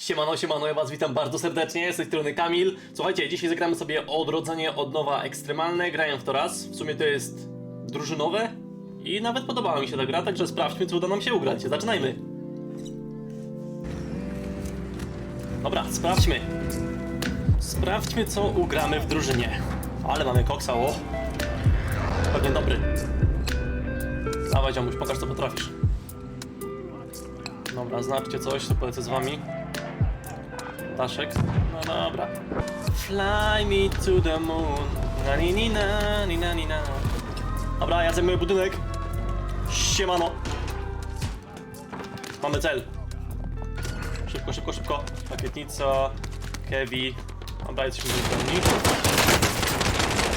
Siemano, siemano, ja was witam bardzo serdecznie, z tej strony Kamil. Słuchajcie, dzisiaj zagramy sobie odrodzenie od nowa ekstremalne, grałem w to raz. W sumie to jest drużynowe i nawet podobała mi się ta gra, także sprawdźmy, co uda nam się ugrać. Zaczynajmy. Dobra, sprawdźmy. Sprawdźmy, co ugramy w drużynie. Ale mamy koksa, o. Pewnie dobry. Dawaj, ziomuś, pokaż, co potrafisz. Dobra, znaczcie coś, to polecę z wami. Daszek. No dobra. Fly me to the moon. Na ni ni na ni na ni na. Dobra, ja zajmuję budynek. Siemano. Mamy cel. Szybko, szybko, szybko. Pakietnica. Kevi. Dobra, jesteśmy bezbronni.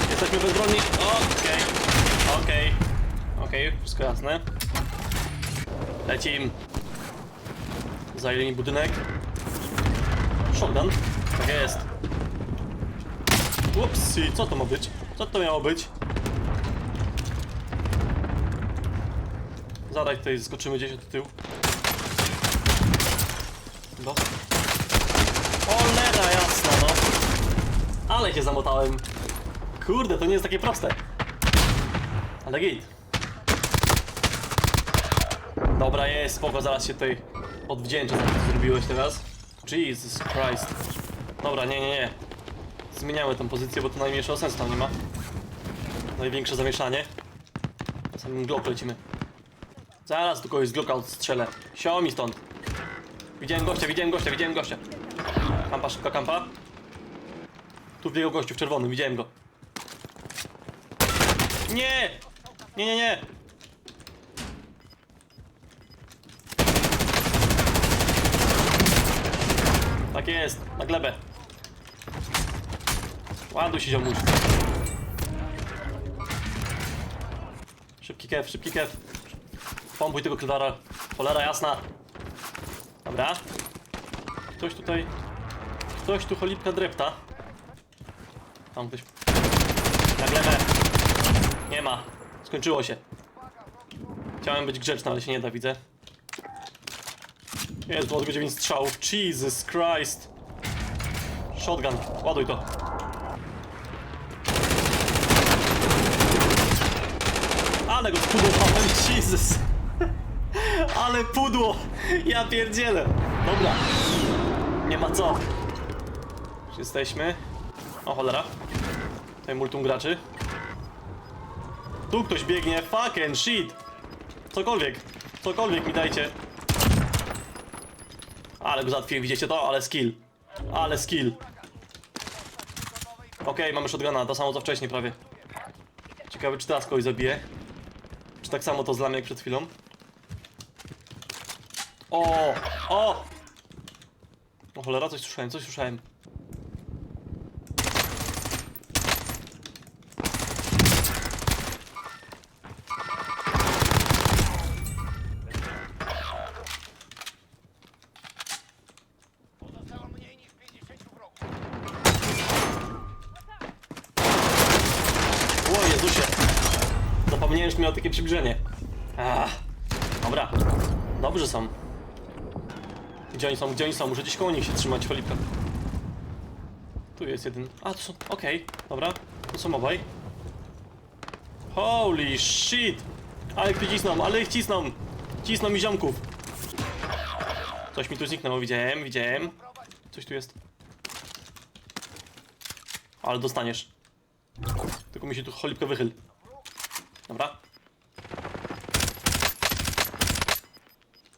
Jesteśmy bezbronni. Okej. Okej. Okej, wszystko jasne. Lecim. Zajęli mi budynek. Shotgun? Tak jest. Upsi, co to ma być? Co to miało być? Zadaj tutaj, skoczymy gdzieś od tyłu. No. Cholera jasna, no. Ale się zamotałem. Kurde, to nie jest takie proste. Ale git. Dobra, jest, spoko, zaraz się tutaj odwdzięczę co zrobiłeś teraz. Jesus Christ. Dobra, nie, nie, nie. Zmieniamy tę pozycję, bo to najmniejszego sensu tam nie ma. Największe zamieszanie. Samym Glock lecimy. Zaraz tu kogoś z Glocka odstrzelę. Sio mi stąd. Widziałem gościa, widziałem gościa, widziałem gościa. Kampa, szybka kampa. Tu wbiegł gościu w czerwonym, widziałem go. Nie! Nie, nie, nie! Tak jest, na glebę. Ładuj się ziomuś. Szybki kew, szybki kew. Pompuj tego klidara. Cholera jasna. Dobra. Ktoś tutaj... Ktoś tu cholipka drepta. Tam ktoś... Na glebę. Nie ma. Skończyło się. Chciałem być grzeczny, ale się nie da, widzę. Jest, było tylko 9 strzałów. Jesus Christ. Shotgun, ładuj to. Ale go pudło pałem, Jesus. Ale pudło. Ja pierdzielę. Dobra. Nie ma co. Już jesteśmy. O cholera. Tutaj multum graczy. Tu ktoś biegnie. Fucking shit. Cokolwiek. Cokolwiek mi dajcie. Ale go załatwiłem, widzicie to? Ale skill. Ale skill. Okej, mamy shotguna, to samo co wcześniej prawie. Ciekawe, czy teraz kogoś zabije. Czy tak samo to zlamy jak przed chwilą? O! O! O cholera, coś słyszałem, coś słyszałem. Zapomniałem, że miał takie przybliżenie. Ach, dobra. Dobrze są. Gdzie oni są? Gdzie oni są? Muszę gdzieś koło nich się trzymać, Felipe. Tu jest jeden. A, to są... Okej, dobra. To są obaj. Holy shit! Ale ich tu cisną, ale ich cisną! Cisną mi ziomków. Coś mi tu zniknęło, widziałem, widziałem. Coś tu jest. Ale dostaniesz. Tylko mi się tu cholipkę wychyl. Dobra.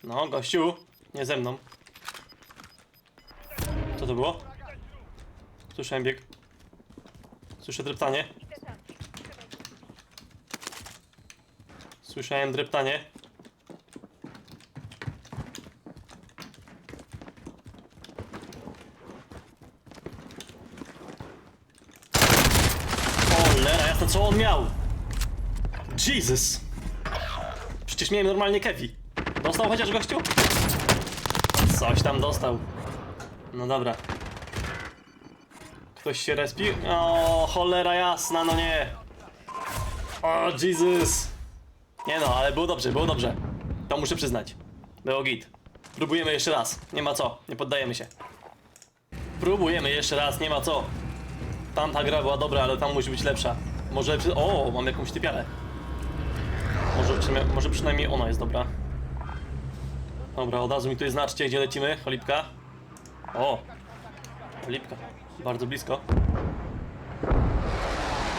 No, gościu. Nie ze mną. Co to było? Słyszałem bieg. Słyszę dreptanie. Słyszałem dreptanie. Cholera, jasno, co on miał? Jesus! Przecież miałem normalnie kewi. Dostał chociaż gościu? Coś tam dostał. No dobra. Ktoś się respi? O, cholera jasna, no nie. O, Jesus. Nie no, ale było dobrze, było dobrze. To muszę przyznać. Było git. Próbujemy jeszcze raz. Nie ma co. Nie poddajemy się. Próbujemy jeszcze raz. Nie ma co. Tamta gra była dobra, ale tam musi być lepsza. Może... O, mam jakąś typiarę. Może, może przynajmniej ona jest dobra. Dobra, od razu mi tutaj znaczcie, gdzie lecimy. Cholipka. O! Cholipka. Bardzo blisko.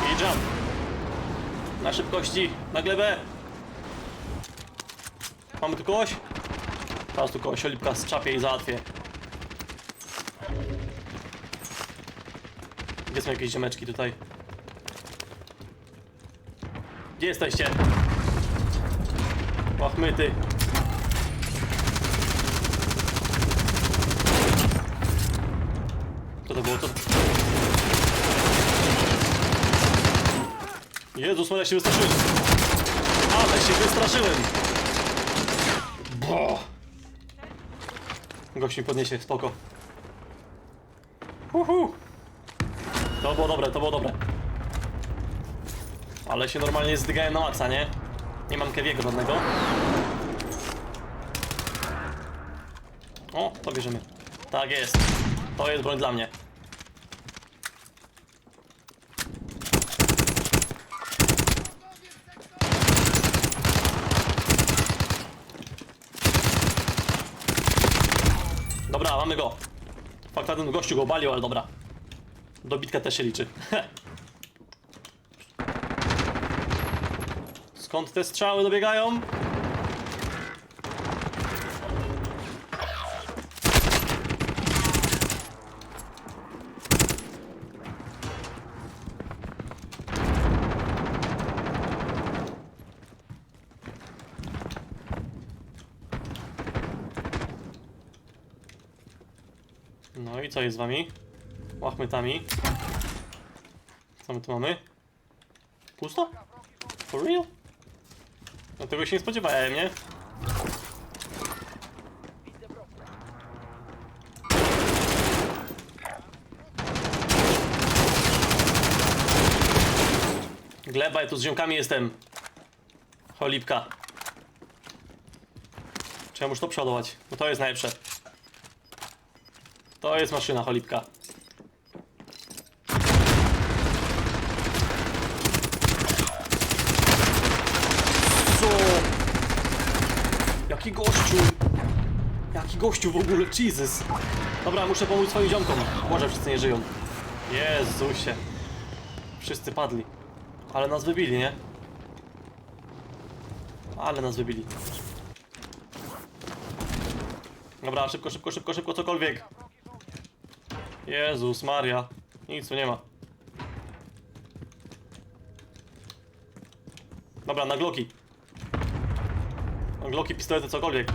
I jump. Na szybkości, na glebę. Mamy tu kogoś? Teraz tu kogoś Olipka zczapię i załatwię. Gdzie są jakieś ziomeczki tutaj? Gdzie jesteście? Łachmyty. Co to było? Co? Jezus, ale się wystraszyłem. Ale się wystraszyłem. Bo. Gość mi podniesie, spoko. Uhu. To było dobre, to było dobre. Ale się normalnie zdygałem na maksa, nie? Nie mam kewiego żadnego. O, to bierzemy. Tak jest. To jest broń dla mnie. Dobra, mamy go. Fakt, ten gościu go obalił, ale dobra. Dobitka też się liczy. Skąd te strzały dobiegają? No i co jest z wami? Łachmytami. Co my tu mamy? Pusto? For real? No tego się nie spodziewałem, nie? Gleba, ja tu z ziomkami jestem. Cholipka. Ja muszę to przodować? No to jest najlepsze. To jest maszyna cholipka. Co? Jaki gościu? Jaki gościu w ogóle? Jesus. Dobra, muszę pomóc swoim ziomkom. Może wszyscy nie żyją. Jezusie. Wszyscy padli. Ale nas wybili, nie? Ale nas wybili. Dobra, szybko, szybko, szybko, szybko, cokolwiek. Jezus Maria. Nic tu nie ma. Dobra, na gloki. Gloki, pistolety, cokolwiek.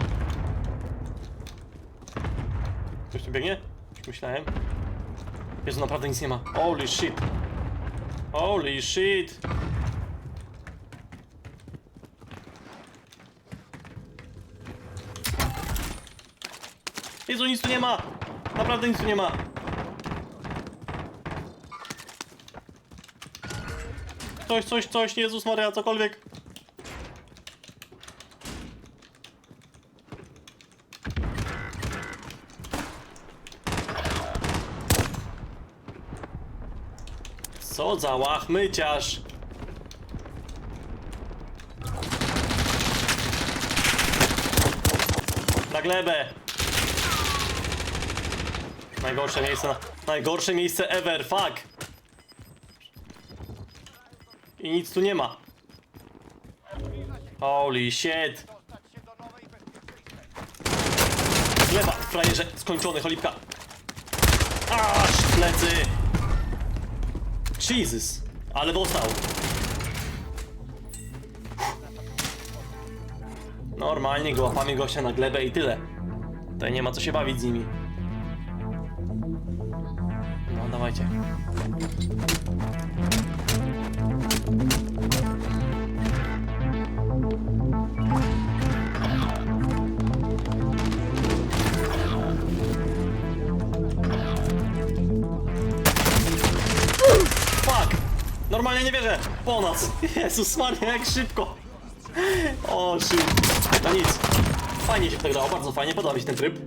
Ktoś tu biegnie? Myślałem. Jezu, naprawdę nic nie ma. Holy shit. Holy shit. Jezu, nic tu nie ma! Naprawdę nic tu nie ma! Coś, coś, coś, Jezus Maria, cokolwiek. Co za łachmyciarz! Na glebę! Najgorsze miejsce na... Najgorsze miejsce ever, fuck! I nic tu nie ma. Holy shit! Gleba, frajerze, skończony, cholipka. Aż plecy! Jesus! Ale dostał. Normalnie go łapamy gościa na glebę i tyle. Tutaj nie ma co się bawić z nimi. No, dawajcie. Normalnie nie wierzę! Po nas! Jezus Maria, jak szybko! O, shit. No nic. Fajnie się w to grało, bardzo fajnie, podoba mi się ten tryb.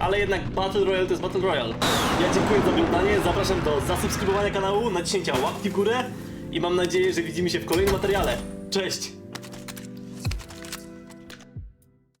Ale jednak Battle Royale to jest Battle Royale. Ja dziękuję za oglądanie, zapraszam do zasubskrybowania kanału, naciśnięcia łapki w górę i mam nadzieję, że widzimy się w kolejnym materiale. Cześć!